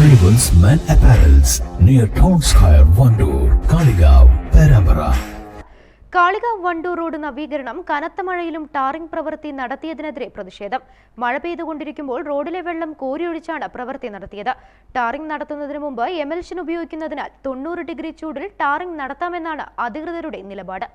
Arrivals men apparels near town square Wandoor Kalikavu Perambara. Kalikavu Wandoor road നവീകരണം കനത്ത മഴയിലും tarring പ്രവൃത്തി നടത്തിയതിനെതിരെ പ്രതിഷേധം. മഴ പെയ്തുകൊണ്ടിരിക്കുമ്പോൾ റോഡിലെ വെള്ളം കോരിയൊഴിച്ചാണ് പ്രവൃത്തി നടത്തിയത്. ടാറിംഗ് നടത്തുന്നതിന് മുമ്പ് എമൽഷൻ ഉപയോഗിക്കുന്നതിനാൽ തൊണ്ണൂറ് ഡിഗ്രി ചൂടിൽ ടാറിംഗ് നടത്താമെന്നാണ് അധികൃതരുടെ നിലപാട്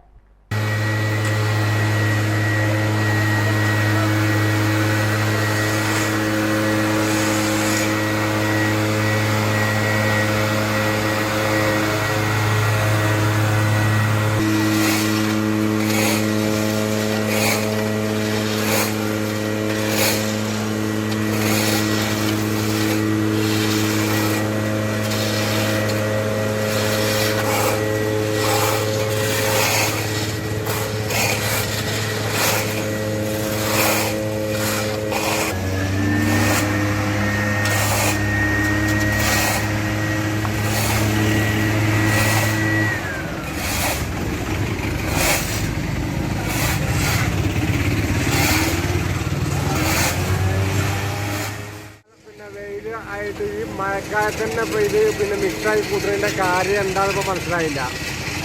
പിന്നെ വെയിൽ ആയിട്ട് ഈ മഴക്കാലത്തന്നെ ഇപ്പോൾ ഇത് പിന്നെ മിക്സായി കൂട്ടുന്നതിന്റെ കാര്യം എന്താണെന്നിപ്പോൾ മനസ്സിലായില്ല.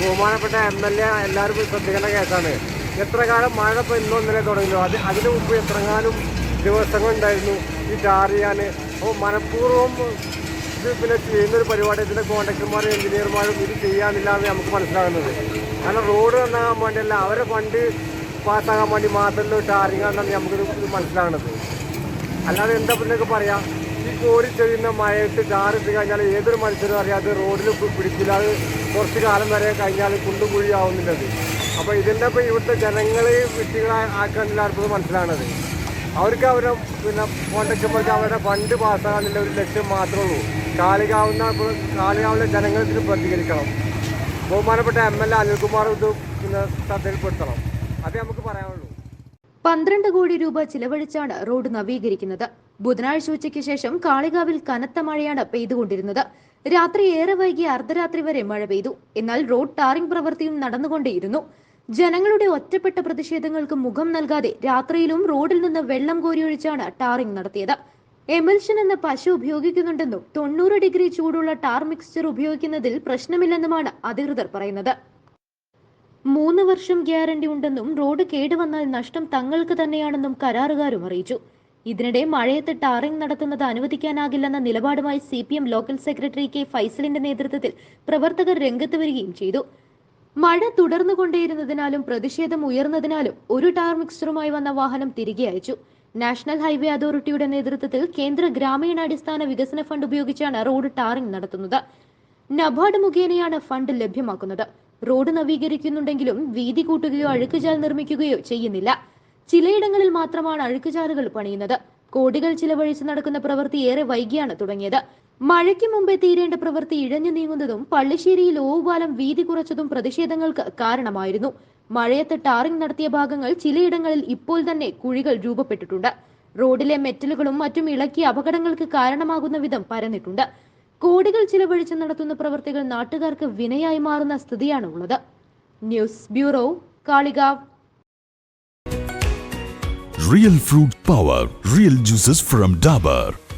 ബഹുമാനപ്പെട്ട എം എൽ എ എല്ലാവരും ശ്രദ്ധിക്കേണ്ട കേസാണ്. എത്ര കാലം മഴ ഇപ്പോൾ ഇന്നോ ഇന്നലെ തുടങ്ങിയോ? അത് അതിന് മുമ്പ് എത്ര കാലം ദിവസങ്ങളുണ്ടായിരുന്നു ഈ ചാറിയാൻ അപ്പോൾ മനഃപൂർവം ഇത് പിന്നെ ചെയ്യുന്നൊരു പരിപാടി ഇതിന്റെ കോൺട്രാക്ടർമാരും എഞ്ചിനീയർമാരും ഇത് ചെയ്യാനില്ല എന്ന് നമുക്ക് മനസ്സിലാകുന്നത്. കാരണം റോഡ് നന്നാകാൻ വേണ്ടിയല്ല അവരെ ഫണ്ട് പാസ്സാകാൻ വേണ്ടി മാത്രമല്ല ടാറിങ്ങാണെന്നാണ് നമുക്കിത് മനസ്സിലാകുന്നത്. അല്ലാതെ എന്താ പിന്നൊക്കെ പറയാം? കോരി ചെയ്യുന്ന മഴയത്ത് ചാറിട്ട് കഴിഞ്ഞാൽ ഏതൊരു മനുഷ്യരും അറിയാതെ റോഡിൽ പിടിക്കില്ല. അത് കുറച്ച് കാലം വരെ കഴിഞ്ഞാൽ കുണ്ടും കുഴി ആവുന്നില്ലത് അപ്പോൾ ഇതിന്റെ ഇപ്പോൾ ഇവിടുത്തെ ജനങ്ങളെ വിട്ടുകളാക്കാനില്ല ആർക്കും മനസ്സിലാണത്. അവർക്ക് അവരെ പിന്നെ കോൺട്രാക്ടർമാർക്ക് അവരുടെ ഫണ്ട് പാസ്സാകാനുള്ള ഒരു ലക്ഷ്യം മാത്രമേ ഉള്ളൂ. കാലികാവുന്ന കാലികാവുന്ന ജനങ്ങൾക്ക് പ്രതികരിക്കണം. ബഹുമാനപ്പെട്ട എം എൽ എ അനിൽകുമാർ ഇത് പിന്നെ ശ്രദ്ധയിൽപ്പെടുത്തണം. അതേ നമുക്ക് പറയാനുള്ളൂ. പന്ത്രണ്ട് കോടി രൂപ ചിലവഴിച്ചാണ് റോഡ് നവീകരിക്കുന്നത്. ബുധനാഴ്ച ഉച്ചയ്ക്ക് ശേഷം കാളികാവിൽ കനത്ത മഴയാണ് പെയ്തുകൊണ്ടിരുന്നത്. രാത്രി ഏറെ വൈകി അർദ്ധരാത്രി വരെ മഴ പെയ്തു. എന്നാൽ റോഡ് ടാറിംഗ് പ്രവൃത്തിയും നടന്നുകൊണ്ടേയിരുന്നു. ജനങ്ങളുടെ ഒറ്റപ്പെട്ട പ്രതിഷേധങ്ങൾക്ക് മുഖം നൽകാതെ രാത്രിയിലും റോഡിൽ നിന്ന് വെള്ളം കോരിയൊഴിച്ചാണ് ടാറിംഗ് നടത്തിയത്. എമൽഷൻ എന്ന പശ ഉപയോഗിക്കുന്നുണ്ടെന്നും തൊണ്ണൂറ് ഡിഗ്രി ചൂടുള്ള ടാർ മിക്സ്ചർ ഉപയോഗിക്കുന്നതിൽ പ്രശ്നമില്ലെന്നുമാണ് അധികൃതർ പറയുന്നത്. മൂന്ന് വർഷം ഗ്യാരണ്ടി ഉണ്ടെന്നും റോഡ് കേടുവന്നാൽ നഷ്ടം തങ്ങൾക്ക് തന്നെയാണെന്നും കരാറുകാരും അറിയിച്ചു. ഇതിനിടെ മഴയത്ത് ടാറിംഗ് നടത്തുന്നത് അനുവദിക്കാനാകില്ലെന്ന നിലപാടുമായി C P M local secretary K ഫൈസലിന്റെ നേതൃത്വത്തിൽ പ്രവർത്തകർ രംഗത്ത് വരികയും ചെയ്തു. മഴ തുടർന്നുകൊണ്ടേയിരുന്നതിനാലും പ്രതിഷേധം ഉയർന്നതിനാലും ഒരു ടാർ മിക്സറുമായി വന്ന വാഹനം തിരികെ അയച്ചു. നാഷണൽ ഹൈവേ അതോറിറ്റിയുടെ നേതൃത്വത്തിൽ കേന്ദ്ര ഗ്രാമീണാടിസ്ഥാന വികസന ഫണ്ട് ഉപയോഗിച്ചാണ് റോഡ് ടാറിംഗ് നടത്തുന്നത്. നബാർഡ് മുഖേനയാണ് ഫണ്ട് ലഭ്യമാക്കുന്നത്. റോഡ് നവീകരിക്കുന്നുണ്ടെങ്കിലും വീതി കൂട്ടുകയോ അഴുക്കുചാൽ നിർമ്മിക്കുകയോ ചെയ്യുന്നില്ല. ചിലയിടങ്ങളിൽ മാത്രമാണ് അഴുക്കുചാലുകൾ പണിയുന്നത്. കോടികൾ ചിലവഴിച്ച് നടക്കുന്ന പ്രവൃത്തി ഏറെ വൈകിയാണ് തുടങ്ങിയത്. മഴയ്ക്ക് മുമ്പേ തീരേണ്ട പ്രവൃത്തി ഇഴഞ്ഞു നീങ്ങുന്നതും പള്ളിശ്ശേരിയിൽ ഓവുപാലം വീതി കുറച്ചതും പ്രതിഷേധങ്ങൾക്ക് കാരണമായിരുന്നു. മഴയത്ത് ടാറിംഗ് നടത്തിയ ഭാഗങ്ങൾ ചിലയിടങ്ങളിൽ ഇപ്പോൾ തന്നെ കുഴികൾ രൂപപ്പെട്ടിട്ടുണ്ട്. റോഡിലെ മെറ്റലുകളും മറ്റും ഇളക്കി അപകടങ്ങൾക്ക് കാരണമാകുന്ന വിധം പരന്നിട്ടുണ്ട്. കോടികൾ ചിലവഴിച്ച് നടത്തുന്ന പ്രവർത്തികൾ നാട്ടുകാർക്ക് വിനയായി മാറുന്ന സ്ഥിതിയാണ് ഉള്ളത് news bureau Kalikavu real fruit power real juices from Dabur.